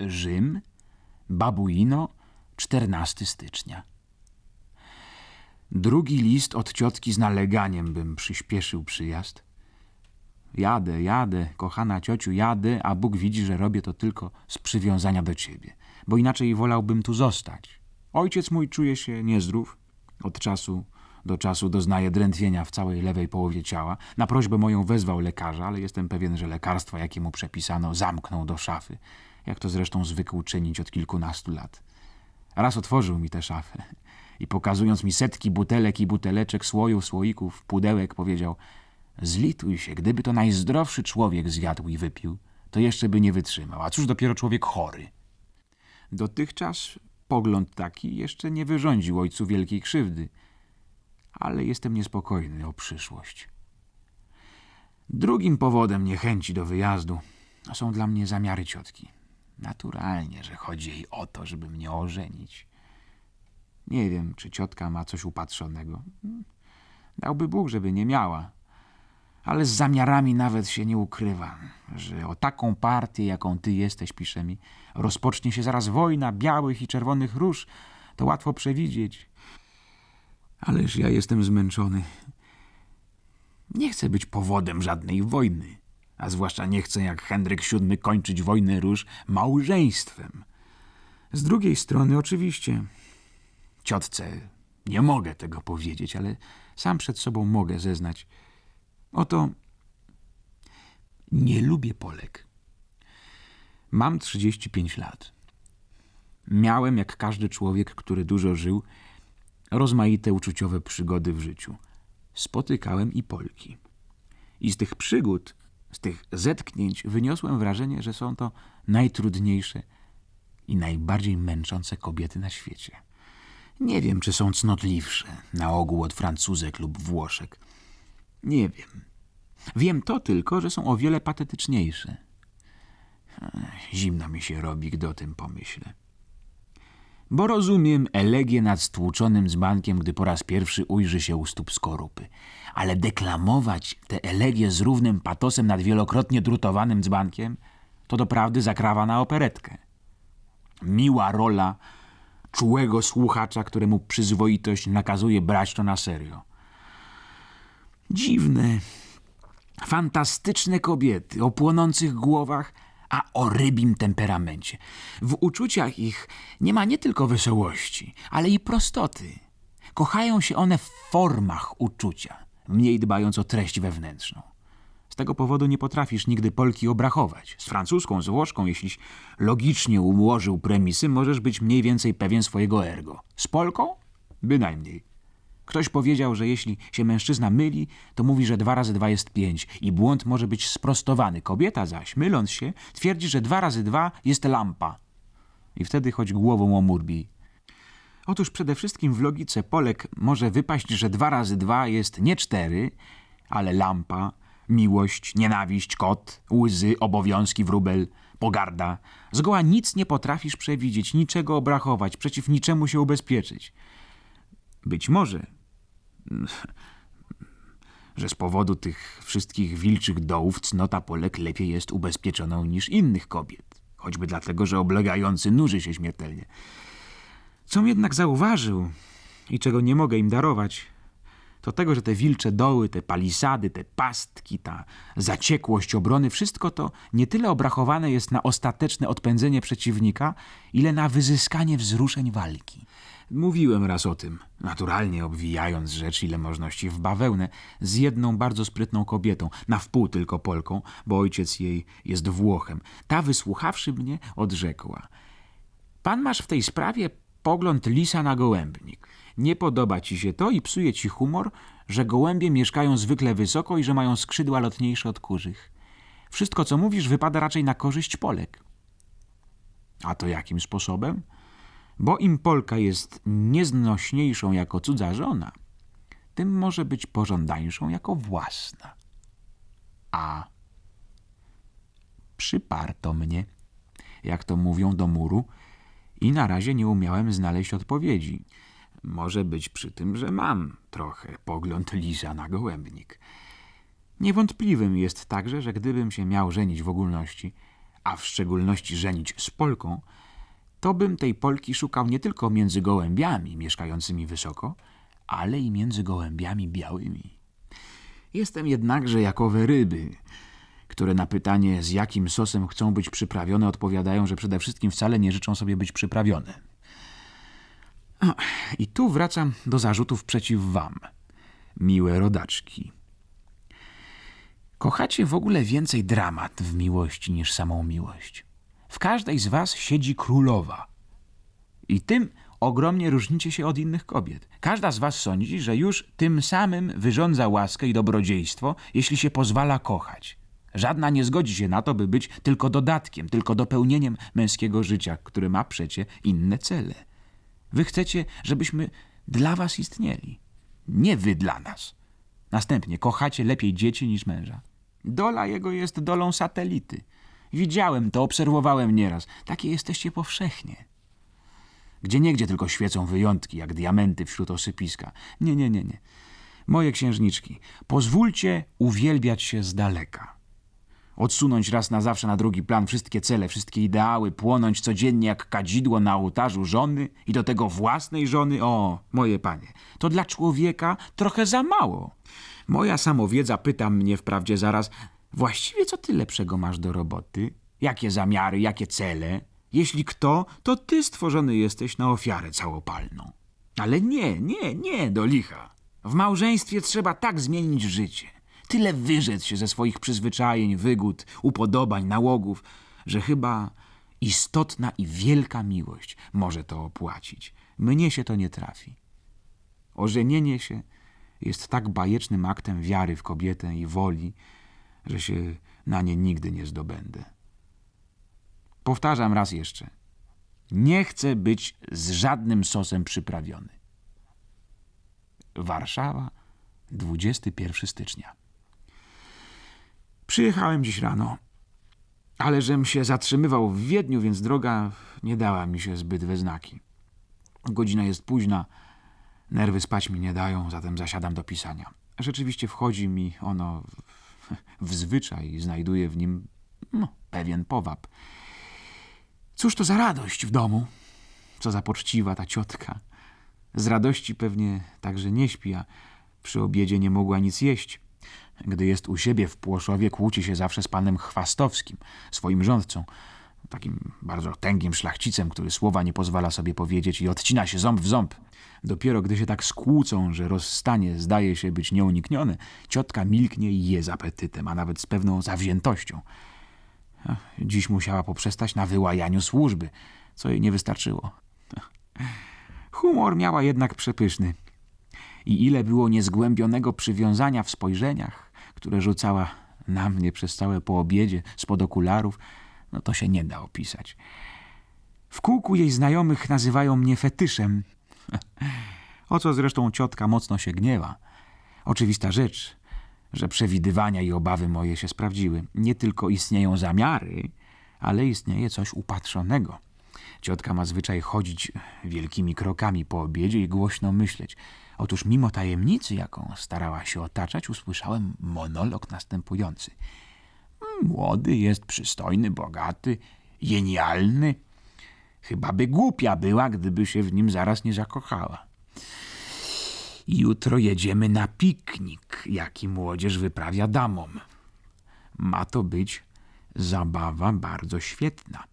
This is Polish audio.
Rzym, Babuino, 14 stycznia. Drugi list od ciotki z naleganiem bym przyspieszył przyjazd. Jadę, jadę, kochana ciociu, jadę, a Bóg widzi, że robię to tylko z przywiązania do ciebie, bo inaczej wolałbym tu zostać. Ojciec mój czuje się niezdrów. Od czasu do czasu doznaje drętwienia w całej lewej połowie ciała. Na prośbę moją wezwał lekarza, ale jestem pewien, że lekarstwa, jakie mu przepisano, zamknął do szafy, jak to zresztą zwykł czynić od kilkunastu lat. Raz otworzył mi tę szafę i pokazując mi setki butelek i buteleczek, słojów, słoików, pudełek, powiedział Zlituj się, gdyby to najzdrowszy człowiek zjadł i wypił, to jeszcze by nie wytrzymał, a cóż dopiero człowiek chory. Dotychczas pogląd taki jeszcze nie wyrządził ojcu wielkiej krzywdy, ale jestem niespokojny o przyszłość. Drugim powodem niechęci do wyjazdu są dla mnie zamiary ciotki. Naturalnie, że chodzi jej o to, żeby mnie ożenić. Nie wiem, czy ciotka ma coś upatrzonego. Dałby Bóg, żeby nie miała. Ale z zamiarami nawet się nie ukrywa, że o taką partię, jaką ty jesteś, pisze mi, rozpocznie się zaraz wojna białych i czerwonych róż. To łatwo przewidzieć. Ależ ja jestem zmęczony. Nie chcę być powodem żadnej wojny, a zwłaszcza nie chcę jak Henryk VII kończyć wojnę róż małżeństwem. Z drugiej strony, oczywiście, ciotce nie mogę tego powiedzieć, ale sam przed sobą mogę zeznać. Oto nie lubię Polek. Mam 35 lat. Miałem, jak każdy człowiek, który dużo żył, rozmaite uczuciowe przygody w życiu. Spotykałem i Polki. I z tych przygód, z tych zetknięć wyniosłem wrażenie, że są to najtrudniejsze i najbardziej męczące kobiety na świecie. Nie wiem, czy są cnotliwsze, na ogół od Francuzek lub Włoszek. Nie wiem. Wiem to tylko, że są o wiele patetyczniejsze. Zimno mi się robi, gdy o tym pomyślę. Bo rozumiem elegię nad stłuczonym dzbankiem, gdy po raz pierwszy ujrzy się u stóp skorupy. Ale deklamować tę elegię z równym patosem nad wielokrotnie drutowanym dzbankiem, to doprawdy zakrawa na operetkę. Miła rola czułego słuchacza, któremu przyzwoitość nakazuje brać to na serio. Dziwne, fantastyczne kobiety o płonących głowach, a o rybim temperamencie. W uczuciach ich nie ma nie tylko wesołości, ale i prostoty. Kochają się one w formach uczucia, mniej dbając o treść wewnętrzną. Z tego powodu nie potrafisz nigdy Polki obrachować. Z francuską, z Włoszką, jeśliś logicznie ułożył premisy, możesz być mniej więcej pewien swojego ergo. Z Polką? Bynajmniej. Ktoś powiedział, że jeśli się mężczyzna myli, to mówi, że dwa razy dwa jest pięć i błąd może być sprostowany. Kobieta zaś, myląc się, twierdzi, że dwa razy dwa jest lampa. I wtedy choć głową o mur bij. Otóż przede wszystkim w logice Polek może wypaść, że dwa razy dwa jest nie cztery, ale lampa, miłość, nienawiść, kot, łzy, obowiązki, wróbel, pogarda. Zgoła nic nie potrafisz przewidzieć, niczego obrachować, przeciw niczemu się ubezpieczyć. Być może, że z powodu tych wszystkich wilczych dołów cnota Polek lepiej jest ubezpieczoną niż innych kobiet. Choćby dlatego, że oblegający nuży się śmiertelnie. Com jednak zauważył i czego nie mogę im darować, to tego, że te wilcze doły, te palisady, te pastki, ta zaciekłość obrony, wszystko to nie tyle obrachowane jest na ostateczne odpędzenie przeciwnika, ile na wyzyskanie wzruszeń walki. Mówiłem raz o tym, naturalnie obwijając rzecz ile możności w bawełnę, z jedną bardzo sprytną kobietą, na wpół tylko Polką, bo ojciec jej jest Włochem. Ta, wysłuchawszy mnie, odrzekła – Pan masz w tej sprawie pogląd lisa na gołębnik. Nie podoba ci się to i psuje ci humor, że gołębie mieszkają zwykle wysoko i że mają skrzydła lotniejsze od kurzych. Wszystko, co mówisz, wypada raczej na korzyść Polek. A to jakim sposobem? Bo im Polka jest nieznośniejszą jako cudza żona, tym może być pożądańszą jako własna. A przyparto mnie, jak to mówią do muru, i na razie nie umiałem znaleźć odpowiedzi. Może być przy tym, że mam trochę pogląd lisa na gołębnik. Niewątpliwym jest także, że gdybym się miał żenić w ogólności, a w szczególności żenić z Polką, to bym tej Polki szukał nie tylko między gołębiami mieszkającymi wysoko, ale i między gołębiami białymi. Jestem jednakże jakowe ryby, które na pytanie, z jakim sosem chcą być przyprawione, odpowiadają, że przede wszystkim wcale nie życzą sobie być przyprawione. A, I tu wracam do zarzutów przeciw wam, miłe rodaczki. Kochacie w ogóle więcej dramat w miłości niż samą miłość. W każdej z was siedzi królowa. I tym ogromnie różnicie się od innych kobiet. Każda z was sądzi, że już tym samym wyrządza łaskę i dobrodziejstwo, jeśli się pozwala kochać. Żadna nie zgodzi się na to, by być tylko dodatkiem, tylko dopełnieniem męskiego życia, które ma przecie inne cele. Wy chcecie, żebyśmy dla was istnieli, nie wy dla nas. Następnie kochacie lepiej dzieci niż męża. Dola jego jest dolą satelity. Widziałem to, obserwowałem nieraz. Takie jesteście powszechnie. Gdzie niegdzie tylko świecą wyjątki, jak diamenty wśród osypiska. Nie, nie, nie, nie. Moje księżniczki, pozwólcie uwielbiać się z daleka. Odsunąć raz na zawsze na drugi plan wszystkie cele, wszystkie ideały, płonąć codziennie jak kadzidło na ołtarzu żony i do tego własnej żony. O, moje panie, to dla człowieka trochę za mało. Moja samowiedza pyta mnie wprawdzie zaraz, właściwie co ty lepszego masz do roboty? Jakie zamiary, jakie cele? Jeśli kto, to ty stworzony jesteś na ofiarę całopalną. Ale nie, nie, nie, do licha. W małżeństwie trzeba tak zmienić życie. Tyle wyrzec się ze swoich przyzwyczajeń, wygód, upodobań, nałogów, że chyba istotna i wielka miłość może to opłacić. Mnie się to nie trafi. Ożenienie się jest tak bajecznym aktem wiary w kobietę i woli, że się na nie nigdy nie zdobędę. Powtarzam raz jeszcze. Nie chcę być z żadnym sosem przyprawiony. Warszawa, 21 stycznia. Przyjechałem dziś rano, ale żem się zatrzymywał w Wiedniu, więc droga nie dała mi się zbyt we znaki. Godzina jest późna, nerwy spać mi nie dają, zatem zasiadam do pisania. Rzeczywiście wchodzi mi ono w, zwyczaj i znajduję w nim no, pewien powab. Cóż to za radość w domu? Co za poczciwa ta ciotka. Z radości pewnie także nie śpi, a przy obiedzie nie mogła nic jeść. Gdy jest u siebie w Płoszowie, kłóci się zawsze z panem Chwastowskim, swoim rządcą, takim bardzo tęgim szlachcicem, który słowa nie pozwala sobie powiedzieć i odcina się ząb w ząb. Dopiero gdy się tak skłócą, że rozstanie zdaje się być nieuniknione, ciotka milknie i je z apetytem, a nawet z pewną zawziętością. Dziś musiała poprzestać na wyłajaniu służby, co jej nie wystarczyło. Humor miała jednak przepyszny. I ile było niezgłębionego przywiązania w spojrzeniach, które rzucała na mnie przez całe poobiedzie spod okularów, no to się nie da opisać. W kółku jej znajomych nazywają mnie fetyszem, o co zresztą ciotka mocno się gniewa. Oczywista rzecz, że przewidywania i obawy moje się sprawdziły. Nie tylko istnieją zamiary, ale istnieje coś upatrzonego. Ciotka ma zwyczaj chodzić wielkimi krokami po obiedzie i głośno myśleć. Otóż mimo tajemnicy, jaką starała się otaczać, usłyszałem monolog następujący. Młody jest, przystojny, bogaty, genialny. Chyba by głupia była, gdyby się w nim zaraz nie zakochała. Jutro jedziemy na piknik, jaki młodzież wyprawia damom. Ma to być zabawa bardzo świetna.